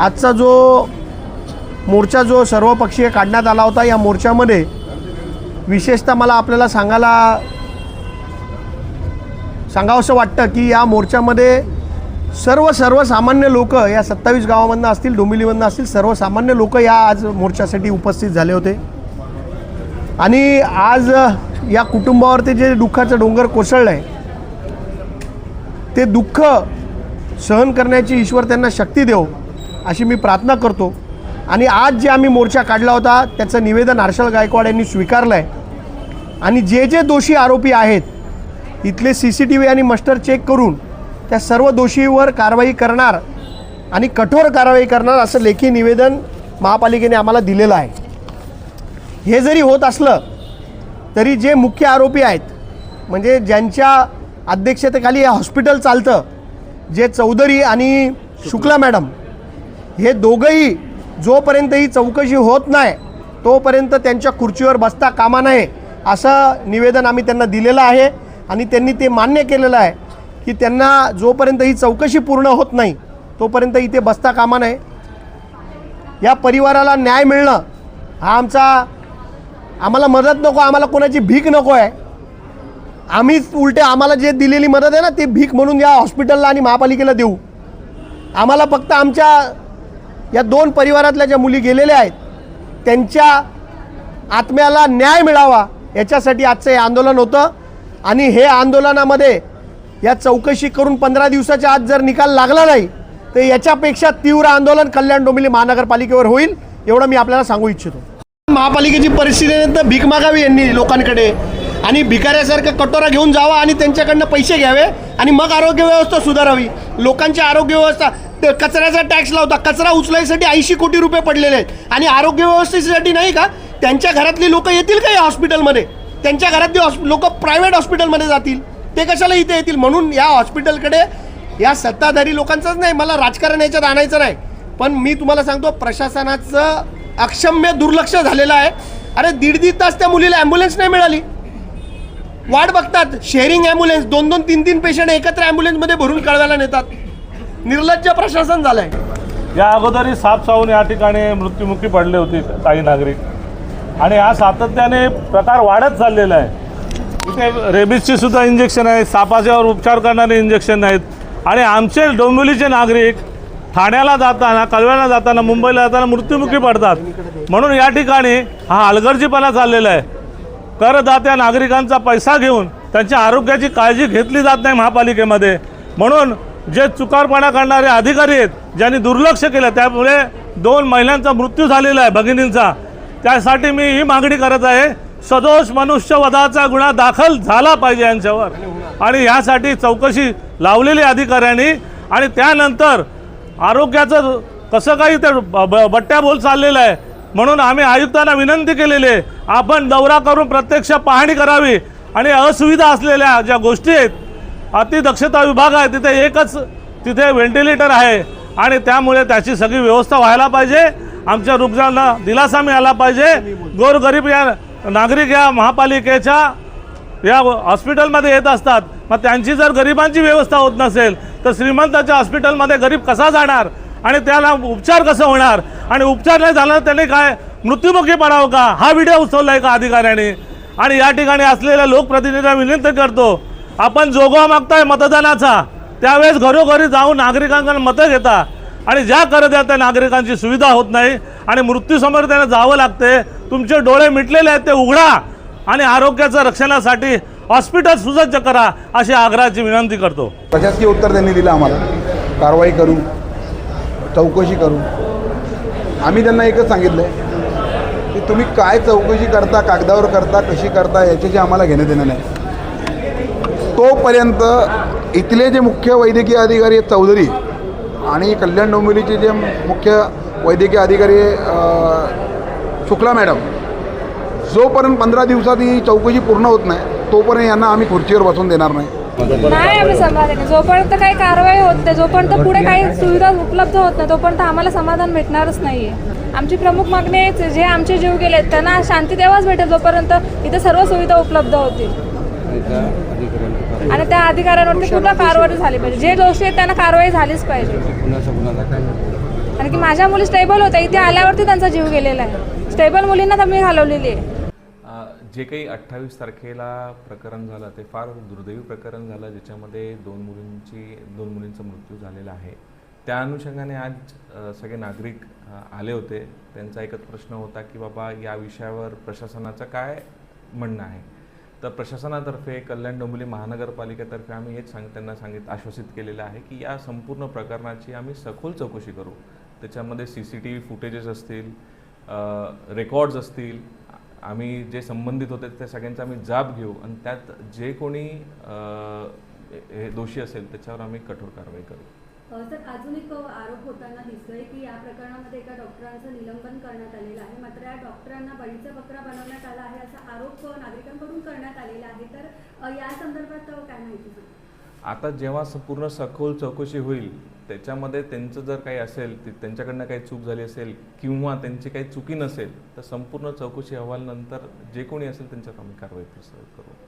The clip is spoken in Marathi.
आजचा जो मोर्चा जो सर्वपक्षीय काढण्यात आला होता या मोर्चामध्ये विशेषतः मला आपल्याला सांगायला सांगावंसं वाटतं की या मोर्चामध्ये सर्व सर्वसामान्य लोक या सत्तावीस गावामधनं असतील डोंबिवलीमधनं असतील सर्वसामान्य लोक या आज मोर्चासाठी उपस्थित झाले होते. आणि आज या कुटुंबावरती जे दुःखाचं डोंगर कोसळलं आहे ते दुःख सहन करण्याची ईश्वर त्यांना शक्ती देव. अशी मी प्रार्थना करतो. आणि आज जे आम्ही मोर्चा काढला होता त्याचं निवेदन हर्षल गायकवाड यांनी स्वीकारलं आहे आणि जे जे दोषी आरोपी आहेत इथले सी सी टी व्ही आणि मस्टर चेक करून त्या सर्व दोषीवर कारवाई करणार आणि कठोर कारवाई करणार असं लेखी निवेदन महापालिकेने आम्हाला दिलेलं आहे. हे जरी होत असलं तरी जे मुख्य आरोपी आहेत म्हणजे ज्यांच्या अध्यक्षतेखाली हे हॉस्पिटल चालतं जे चौधरी आणि शुक्ला मॅडम हे दोघंही जोपर्यंत ही चौकशी होत नाही तोपर्यंत त्यांच्या खुर्चीवर बसता कामा नये असं निवेदन आम्ही त्यांना दिलेलं आहे. आणि त्यांनी ते मान्य केलेलं आहे की त्यांना जोपर्यंत ही चौकशी पूर्ण होत नाही तोपर्यंत इथे बसता कामा नये. या परिवाराला न्याय मिळणं हा आमचा आम्हाला मदत नको आम्हाला कोणाची भीक नको आहे. आम्हीच उलटे आम्हाला जे दिलेली मदत आहे ना ते भीक म्हणून या हॉस्पिटलला आणि महापालिकेला देऊ. आम्हाला फक्त आमच्या या दोन परिवारातल्या ज्या मुली गेलेल्या आहेत त्यांच्या आत्म्याला न्याय मिळावा याच्यासाठी आजचं हे आंदोलन होतं. आणि हे आंदोलनामध्ये या चौकशी करून पंधरा दिवसाच्या आत जर निकाल लागला नाही तर याच्यापेक्षा तीव्र आंदोलन कल्याण डोंबिवली महानगरपालिकेवर होईल एवढं मी आपल्याला सांगू इच्छितो. महापालिकेची परिस्थिती नंतर तर भीक मागावी यांनी लोकांकडे. आणि भिकाऱ्यासारखं कटोरा घेऊन जावा आणि त्यांच्याकडनं पैसे घ्यावे आणि मग आरोग्य व्यवस्था सुधारावी. लोकांची आरोग्य व्यवस्था कचऱ्याचा टॅक्स लावता. कचरा उचलायसाठी ऐंशी कोटी रुपये पडलेले आहेत. आणि आरोग्य व्यवस्थेसाठी नाही का त्यांच्या घरातली लोक येतील का या हॉस्पिटलमध्ये त्यांच्या घरातली लोक प्रायव्हेट हॉस्पिटलमध्ये जातील. ते कशाला इथे येतील? म्हणून या हॉस्पिटलकडे या सत्ताधारी लोकांचंच नाही मला राजकारण याच्यात आणायचं नाही. पण मी तुम्हाला सांगतो प्रशासनाचं अक्षम्य दुर्लक्ष झालेलं आहे. अरे दीड दीड तास त्या मुलीला ॲम्ब्युलन्स नाही मिळाली. वाट बघतात. शेअरिंग ॲम्ब्युलन्स दोन दोन तीन तीन पेशंट एकत्र ॲम्ब्युलन्समध्ये भरून कळवायला नेतात. निर्लज्ज प्रशासन झालंय. या अगोदरही साप चावून या ठिकाणी मृत्युमुखी पडले होते काही नागरिक. आणि हा सातत्याने प्रकार वाढत चाललेला आहे. इथे रेबीजची सुद्धा इंजेक्शन आहेत सापाच्यावर उपचार करणारे इंजेक्शन आहेत. आणि आमचे डोंबिवलीचे नागरिक ठाण्याला जाताना कळव्याला जाताना मुंबईला जाताना मृत्युमुखी पडतात. म्हणून या ठिकाणी हा हलगर्जीपणा चाललेला आहे. करदात्या नागरिकांचा पैसा घेऊन त्यांच्या आरोग्याची काळजी घेतली जात नाही महापालिकेमध्ये. म्हणून जे चुकारपणा करणारे अधिकारी आहेत ज्यांनी दुर्लक्ष केलं त्यामुळे दोन महिलांचा मृत्यू झालेला आहे भगिनींचा. त्यासाठी मी ही मागणी करत आहे सदोष मनुष्यवधाचा गुन्हा दाखल झाला पाहिजे यांच्यावर. आणि यासाठी चौकशी लावलेली अधिकाऱ्यांनी आणि त्यानंतर आरोग्याचं कसं काही ते ब- ब- बट्ट्या बोल चाललेलं आहे. म्हणून आम्ही आयुक्तांना विनंती केलेली आहे आपण दौरा करून प्रत्यक्ष पाहणी करावी. आणि असुविधा असलेल्या ज्या गोष्टी आहेत अतिदक्षता विभाग आहे तिथे एकच तिथे व्हेंटिलेटर आहे. आणि त्यामुळे त्याची सगळी व्यवस्था व्हायला पाहिजे. आमच्या रुग्णांना दिलासा मिळाला पाहिजे. गोरगरीब या नागरिक या महापालिकेच्या या हॉस्पिटलमध्ये येत असतात. मग त्यांची जर गरिबांची व्यवस्था होत नसेल तर श्रीमंताच्या हॉस्पिटलमध्ये गरीब कसा जाणार? आणि त्याला उपचार कसं होणार? आणि उपचार नाही झाला त्याने काय मृत्युमुखी पडावं का? हा व्हिडिओ उचलला आहे का अधिकाऱ्यांनी? आणि या ठिकाणी असलेल्या लोकप्रतिनिधींना विनंती करतो आपण जोगवा मागताय मतदानाचा त्यावेळेस घरोघरी जाऊन नागरिकांकडून मतं घेता. आणि ज्या करत त्या नागरिकांची सुविधा होत नाही आणि मृत्यूसमोर त्यांना जावं लागते. तुमचे डोळे मिटलेले आहेत ते उघडा आणि आरोग्याच्या रक्षणासाठी हॉस्पिटल सुसज्ज करा अशी आग्रहाची विनंती करतो. प्रशासकीय उत्तर त्यांनी दिलं आम्हाला. कारवाई करू चौकशी करू. आम्ही त्यांना एकच सांगितलं आहे की तुम्ही काय चौकशी करता कागदावर करता कशी करता याच्याशी आम्हाला घेणं देणं नाही. तोपर्यंत इथले जे मुख्य वैद्यकीय अधिकारी आहेत चौधरी आणि कल्याण डोंबिवलीचे जे मुख्य वैद्यकीय अधिकारी शुक्ला मॅडम जोपर्यंत पंधरा दिवसात ही चौकशी पूर्ण होत नाही तोपर्यंत यांना आम्ही खुर्चीवर बसून देणार नाही. नाही आम्ही समाधान जोपर्यंत काही कारवाई होत नाही जोपर्यंत पुढे काही सुविधा उपलब्ध होत नाही तोपर्यंत आम्हाला समाधान भेटणारच नाहीये. आमची प्रमुख मागणी आहे जे आमचे जीव गेले त्यांना शांती तेव्हाच भेटेल जोपर्यंत इथे सर्व सुविधा उपलब्ध होतील. आणि त्या अधिकाऱ्यांवरती कुठला कारवाई झाली पाहिजे. जे दोषी आहेत त्यांना कारवाई झालीच पाहिजे. कारण की माझ्या मुली स्टेबल होत्या. इथे आल्यावरती त्यांचा जीव गेलेला आहे. स्टेबल मुलींना मी घालवलेली आहे. जे काही अठ्ठावीस तारखेला प्रकरण झालं ते फार दुर्दैवी प्रकरण झालं ज्याच्यामध्ये दोन मुलींची दोन मुलींचा मृत्यू झालेला आहे. त्या अनुषंगाने आज सगळे नागरिक आले होते. त्यांचा एकच प्रश्न होता की बाबा या विषयावर प्रशासनाचं काय म्हणणं आहे? तर प्रशासनातर्फे कल्याण डोंबिवली महानगरपालिकेतर्फे आम्ही हेच सांग त्यांना सांगित आश्वासित केलेलं आहे की या संपूर्ण प्रकरणाची आम्ही सखोल चौकशी करू. त्याच्यामध्ये C C T V footages असतील रेकॉर्ड्स असतील आम्ही जे संबंधित होते त्या सगळ्यांचा आम्ही जाब घेऊ आणि त्यात जे कोणी हे दोषी असेल त्याच्यावर आम्ही कठोर कारवाई करू. सर अजून एक आरोप होताना दिसतोय की या प्रकरणामध्ये एका डॉक्टरांचं निलंबन करण्यात आलेलं आहे. मात्र या डॉक्टरांना बळीचा बकरा बनवण्यात आला आहे असा आरोप नागरिकांकडून करण्यात आलेला आहे. तर या संदर्भात काय माहिती आता जेव्हा स- पूर्ण सखोल चौकशी होईल त्याच्यामध्ये त्यांचं जर काही असेल ते- त्यांच्याकडनं काही चूक झाली असेल किंवा त्यांची काही चुकी नसेल तर संपूर्ण चौकशी अहवाल नंतर जे कोणी असेल त्यांच्यावर आम्ही कारवाई करू.